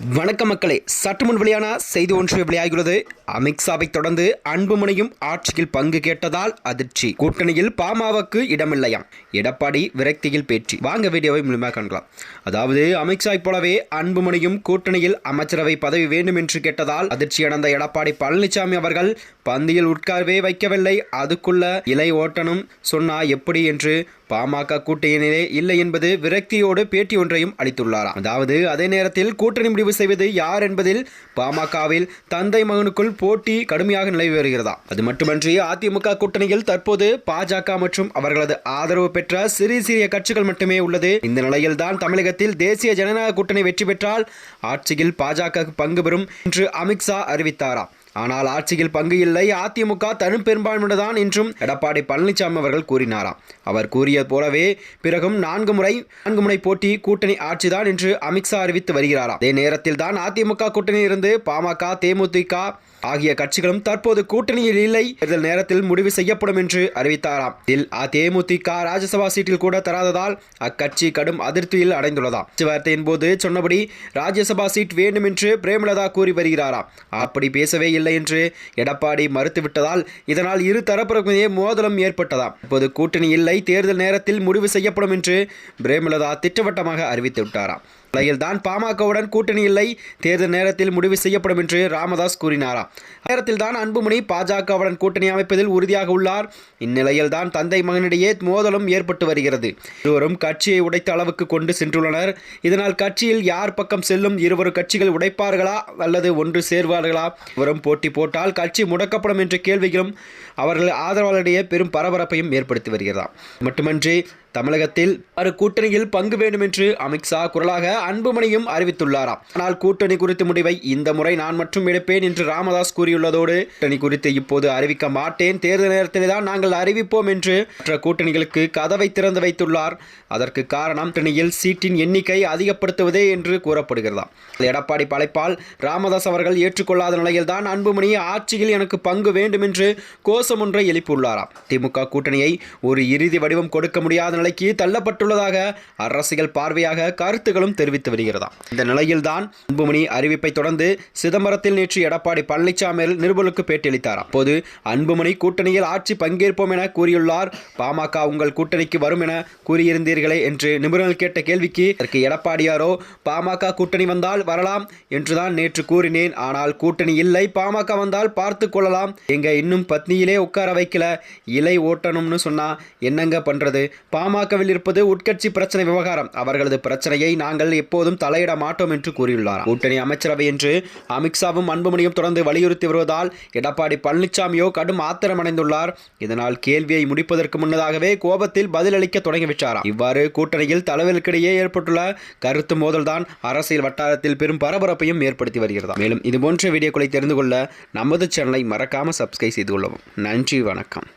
வணக்க மக்களே. சற்று முன் வெளியான செய்தி ஒன்று வெளியாகியுள்ளது. அமித்ஷாவை தொடர்ந்து அன்புமணியும் ஆட்சியில் பங்கு கேட்டதால் அதிர்ச்சி. கூட்டணியில் பாமாவுக்கு இடமில்லையாம் எடப்பாடி விரக்தியில் பேச்சு. வாங்க வீடியோவை முழுமையாக காணலாம் அதாவது அமித்ஷா போலவே அன்புமணியும் கூட்டணியில் அமைச்சரவை பதவி வேண்டும் என்று கேட்டதால் அதிர்ச்சியடைந்த எடப்பாடி பழனிசாமி அவர்கள் பந்தியில் உட்காரவே வைக்கவில்லை. அதுக்குள்ள இலை ஓட்டனும் சொன்னா எப்படி என்று பாமக கூட்டணியிலே இல்லை என்பது விரக்தியோடு பேட்டி ஒன்றையும் அளித்துள்ளாராம். அதாவது அதே நேரத்தில் கூட்டணி முடிவு செய்வது யார் என்பதில் பாமகவில் தந்தை மகனுக்குள் போட்டி கடுமையாக நிலவி வருகிறதா? அது மட்டுமன்றி அதிமுக கூட்டணியில் தற்போது பாஜக மற்றும் அவர்களது ஆதரவு பெற்ற சிறிய சிறிய கட்சிகள் மட்டுமே உள்ளது. இந்த நிலையில்தான் தமிழகத்தில் தேசிய ஜனநாயக கூட்டணி வெற்றி பெற்றால் ஆட்சியில் பாஜக பங்கு பெறும் என்று அமித்ஷா அறிவித்தாராம். ஆனால் ஆட்சியில் பங்கு இல்லை. அதிமுக தனி பெரும்பான்மையுடன் என்றும் எடப்பாடி பழனிசாமி அவர்கள் கூறினாராம். அவர் கூறிய போலவே பிறகும் நான்கு முறை நான்கு முறை போட்டி கூட்டணி ஆட்சிதான் என்று அமித்ஷா அறிவித்து வருகிறாராம். அதே நேரத்தில் தான் அதிமுக கூட்டணியில் இருந்து பாமக தேமுதிக ஆகிய கட்சிகளும் தற்போது கூட்டணியில் இல்லை. தேர்தல் நேரத்தில் முடிவு செய்யப்படும் என்று அறிவித்தாராம். இதில் அதிமுக ராஜ்யசபா சீட்டில் கூட தராததால் அக்கட்சி கடும் அதிருப்தியில் அடைந்துள்ளதாம். பேச்சுவார்த்தையின் போது சொன்னபடி ராஜ்யசபா சீட் வேண்டும் என்று பிரேமலதா கூறி வருகிறாராம். அப்படி பேசவே இல்லை என்று எடப்பாடி மறுத்துவிட்டதால் இதனால் இரு தரப்பிற்குமே மோதலும் ஏற்பட்டதாம். இப்போது கூட்டணி இல்லை தேர்தல் நேரத்தில் முடிவு செய்யப்படும் என்று பிரேமலதா திட்டவட்டமாக அறிவித்து விட்டாராம் நிலையில்தான் பாமகவுடன் கூட்டணி இல்லை. தேர்தல் நேரத்தில் முடிவு செய்யப்படும் என்று ராமதாஸ் கூறினாராம் நேரத்தில் தான் அன்புமணி பாஜகவுடன் கூட்டணி அமைப்பதில் உறுதியாக உள்ளார். இந்நிலையில் தான் தந்தை மகனிடையே மோதலும் ஏற்பட்டு வருகிறது. இருவரும் கட்சியை உடைத்த அளவுக்கு கொண்டு சென்றுள்ளனர். இதனால் கட்சியில் யார் பக்கம் செல்லும்? இருவரும் கட்சிகள் உடைப்பார்களா? அல்லது ஒன்று சேர்வார்களா? இவரும் போட்டி போட்டால் கட்சி முடக்கப்படும் என்ற கேள்விகளும் அவர்கள் ஆதரவாளரிடையே பெரும் பரபரப்பையும் ஏற்படுத்தி வருகிறதா? மட்டுமன்றி தமிழகத்தில் ஒரு கூட்டணியில் பங்கு வேண்டும் என்று அமித்ஷா குரலாக அன்புமணியும் அறிவித்துள்ளாராம். ஆனால் கூட்டணி குறித்த முடிவை இந்த முறை நான் மட்டும் எடுப்பேன் என்று ராமதாஸ் கூறியுள்ளதோடு கூட்டணி குறித்து இப்போது அறிவிக்க மாட்டேன். தேர்தல் நேரத்தில் தான் நாங்கள் அறிவிப்போம் என்று மற்ற கூட்டணிகளுக்கு கதவை திறந்து வைத்துள்ளார். அதற்கு காரணம் கூட்டணியில் சீட்டின் எண்ணிக்கை அதிகப்படுத்துவதே என்று கூறப்படுகிறதாம் எடப்பாடி பழைப்பால் ராமதாஸ் அவர்கள் ஏற்றுக்கொள்ளாத நிலையில்தான் அன்புமணி ஆட்சியில் எனக்கு பங்கு வேண்டும் என்று கோஷம் ஒன்றை எழுப்பியுள்ளாராம். திமுக கூட்டணியை ஒரு இறுதி வடிவம் கொடுக்க முடியாத நிலைக்கு தள்ளப்பட்டுள்ளதாக அரசியல் பார்வையாக கருத்துகளும் தெரிவித்து வருகிறதாம் இந்த நிலையில்தான் அன்புமணி அறிவிப்பை தொடர்ந்து சிதம்பரத்தில் நேற்று எடப்பாடி பழனிசாமி நிருபலுக்கு பேட்டியளித்தார் அப்போது அன்புமணி கூட்டணியில் ஆட்சி பங்கேற்போம் என கூறியுள்ளார். பாமக உங்கள் கூட்டணிக்கு வரும் என கூறியிருந்தீர்களே என்று நிபுணர்கள் கேட்ட கேள்விக்கு அதற்கு எடப்பாடியாரோ பாமக கூட்டணி வந்தால் வரலாம் என்றுதான் நேற்று கூறினேன். ஆனால் கூட்டணி இல்லை பாமக வந்தால் பார்த்து கொள்ளலாம். எங்க இன்னும் பத்னியிலே உட்கார வைக்கல இலை ஓட்டணும்னு சொன்னா என்னங்க பண்றது? பாமகவில் இருப்பது உட்கட்சி பிரச்சனை விவகாரம். அவர்களது பிரச்சனையை நாங்கள் எப்போதும் தலையிட மாட்டோம் என்று கூறியுள்ளார் கூட்டணி அமைச்சரவை என்று அமித்ஷாவும் அன்புமணியும் தொடர்ந்து வலியுறுத்தி வருவதால் எடப்பாடி பழனிசாமியோ கடும் ஆத்திரமடைந்துள்ளார். இதனால் கேள்வியை முடிப்பதற்கு முன்னதாகவே கோபத்தில் பதிலளிக்க தொடங்கிவிட்டாராம். இவ்வாறு கூட்டணியில் தலைவர்களுக்கிடையே ஏற்பட்டுள்ள கருத்து மோதல்தான் அரசியல் வட்டாரத்தில் பெரும் பரபரப்பையும் ஏற்படுத்தி வருகிறதா மேலும் இதுபோன்ற வீடியோக்களை தெரிந்து கொள்ள நமது சேனலை மறக்காம சப்ஸ்கிரைப் செய்து கொள்ளவும். நன்றி வணக்கம்.